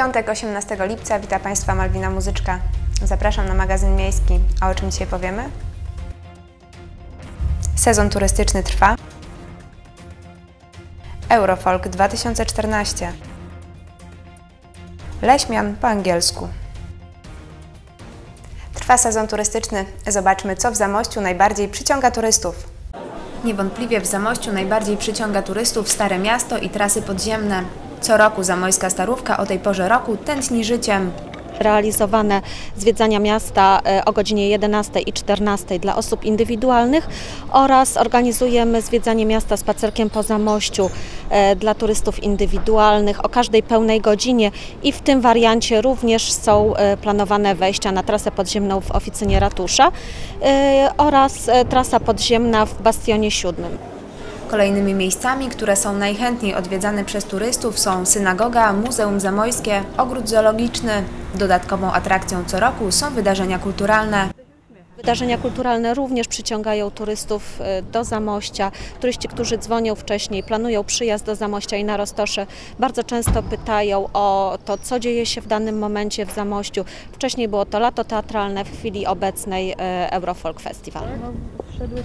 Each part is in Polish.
piątek 18 lipca wita Państwa Malwina Muzyczka. Zapraszam na magazyn miejski. A o czym dzisiaj powiemy? Sezon turystyczny trwa. Eurofolk 2014. Leśmian po angielsku. Trwa sezon turystyczny. Zobaczmy, co w Zamościu najbardziej przyciąga turystów. Niewątpliwie w Zamościu najbardziej przyciąga turystów Stare Miasto i trasy podziemne. Co roku Zamojska Starówka o tej porze roku tętni życiem. realizowane zwiedzania miasta e, o godzinie 11 i 14 dla osób indywidualnych oraz organizujemy zwiedzanie miasta spacerkiem po Zamościu e, dla turystów indywidualnych o każdej pełnej godzinie i w tym wariancie również są e, planowane wejścia na trasę podziemną w oficynie ratusza oraz trasa podziemna w Bastionie 7. Kolejnymi miejscami, które są najchętniej odwiedzane przez turystów są synagoga, Muzeum Zamojskie, ogród zoologiczny. Dodatkową atrakcją co roku są wydarzenia kulturalne. Wydarzenia kulturalne również przyciągają turystów e, do Zamościa. Turyści, którzy dzwonią wcześniej, planują przyjazd do Zamościa i na Roztosze, bardzo często pytają o to, co dzieje się w danym momencie w Zamościu. Wcześniej było to lato teatralne, w chwili obecnej e, Eurofolk Festival.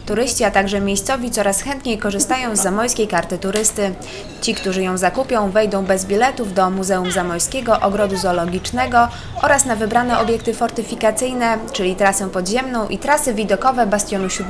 Turyści, a także miejscowi coraz chętniej korzystają z zamojskiej karty turysty. Ci, którzy ją zakupią, wejdą bez biletów do Muzeum Zamojskiego, Ogrodu Zoologicznego oraz na wybrane obiekty fortyfikacyjne, czyli trasę podziemną i trasy widokowe Bastionu VII.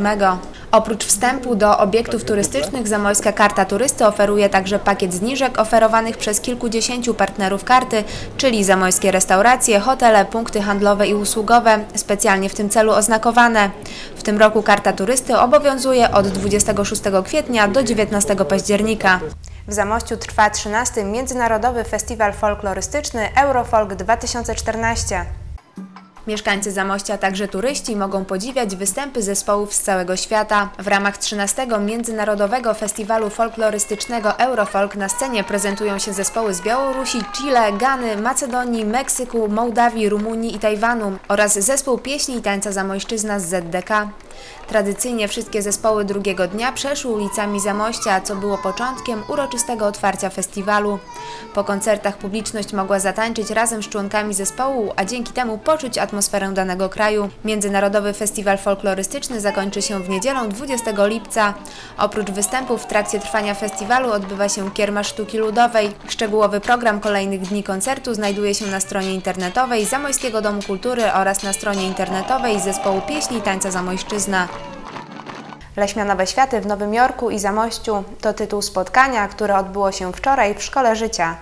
Oprócz wstępu do obiektów turystycznych Zamojska Karta Turysty oferuje także pakiet zniżek oferowanych przez kilkudziesięciu partnerów karty, czyli zamojskie restauracje, hotele, punkty handlowe i usługowe, specjalnie w tym celu oznakowane. W tym roku Karta Turysty obowiązuje od 26 kwietnia do 19 października. W Zamościu trwa 13. Międzynarodowy Festiwal Folklorystyczny Eurofolk 2014. Mieszkańcy Zamościa, a także turyści mogą podziwiać występy zespołów z całego świata. W ramach 13. Międzynarodowego Festiwalu Folklorystycznego Eurofolk na scenie prezentują się zespoły z Białorusi, Chile, Gany, Macedonii, Meksyku, Mołdawii, Rumunii i Tajwanu oraz zespół pieśni i tańca Zamojszczyzna z ZDK. Tradycyjnie wszystkie zespoły drugiego dnia przeszły ulicami Zamościa, co było początkiem uroczystego otwarcia festiwalu. Po koncertach publiczność mogła zatańczyć razem z członkami zespołu, a dzięki temu poczuć atmosferę danego kraju. Międzynarodowy Festiwal Folklorystyczny zakończy się w niedzielę 20 lipca. Oprócz występów w trakcie trwania festiwalu odbywa się kierma sztuki ludowej. Szczegółowy program kolejnych dni koncertu znajduje się na stronie internetowej Zamojskiego Domu Kultury oraz na stronie internetowej Zespołu Pieśni i Tańca Zamojszczyzna. Leśmianowe Światy w Nowym Jorku i Zamościu to tytuł spotkania, które odbyło się wczoraj w Szkole Życia.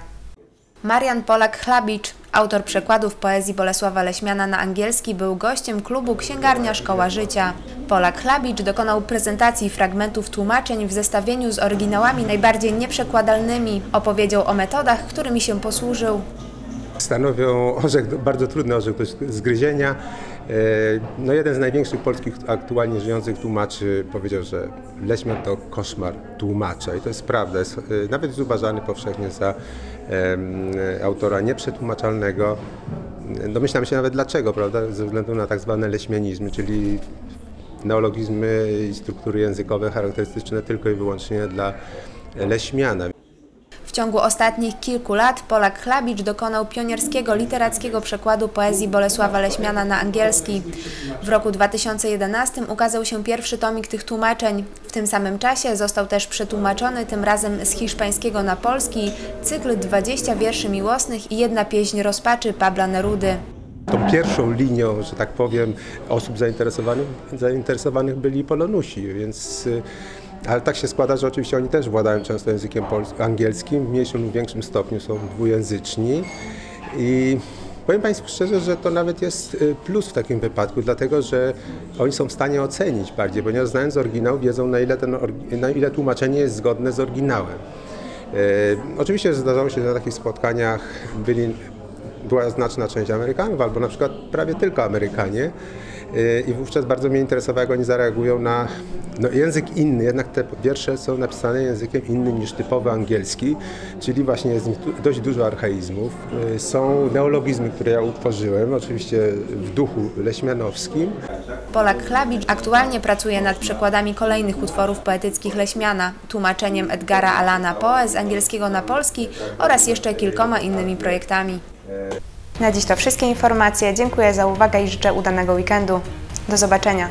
Marian Polak-Chlabicz, autor przekładów poezji Bolesława Leśmiana na angielski, był gościem klubu Księgarnia Szkoła Życia. Polak-Chlabicz dokonał prezentacji fragmentów tłumaczeń w zestawieniu z oryginałami najbardziej nieprzekładalnymi. Opowiedział o metodach, którymi się posłużył. Stanowią orzech, bardzo trudny orzech do zgryzienia. E, No jeden z największych polskich aktualnie żyjących tłumaczy powiedział, że Leśmian to koszmar tłumacza i to jest prawda. Jest, e, nawet jest uważany powszechnie za em, autora nieprzetłumaczalnego. Domyślam się nawet dlaczego, prawda? Ze względu na tak zwane leśmianizmy, czyli neologizmy i struktury językowe charakterystyczne tylko i wyłącznie dla Leśmiana. Ciągu ostatnich kilku lat Polak Chlabicz dokonał pionierskiego literackiego przekładu poezji Bolesława Leśmiana na angielski. W roku 2011 ukazał się pierwszy tomik tych tłumaczeń. W tym samym czasie został też przetłumaczony tym razem z hiszpańskiego na polski cykl 20 wierszy miłosnych i jedna pieśń rozpaczy Pabla Nerudy. Tą pierwszą linią, że tak powiem, osób zainteresowanych, zainteresowanych byli Polonusi, więc y, ale tak się składa, że oczywiście oni też władają często językiem angielskim, w mniejszym lub większym stopniu są dwujęzyczni i powiem Państwu szczerze, że to nawet jest y, plus w takim wypadku, dlatego że oni są w stanie ocenić bardziej, ponieważ znając oryginał wiedzą na ile, ten, na ile tłumaczenie jest zgodne z oryginałem. E, oczywiście zdarzało się, że na takich spotkaniach byli, była znaczna część Amerykanów, albo na przykład prawie tylko Amerykanie. E, I wówczas bardzo mnie interesowało, jak oni zareagują na no, język inny. Jednak te wiersze są napisane językiem innym niż typowy angielski, czyli właśnie jest dość dużo archaizmów. E, Są neologizmy, które ja utworzyłem, oczywiście w duchu leśmianowskim. Polak Chlabicz aktualnie pracuje nad przekładami kolejnych utworów poetyckich Leśmiana, tłumaczeniem Edgara Alana Poe z angielskiego na polski oraz jeszcze kilkoma innymi projektami. Na dziś to wszystkie informacje. Dziękuję za uwagę i życzę udanego weekendu. Do zobaczenia.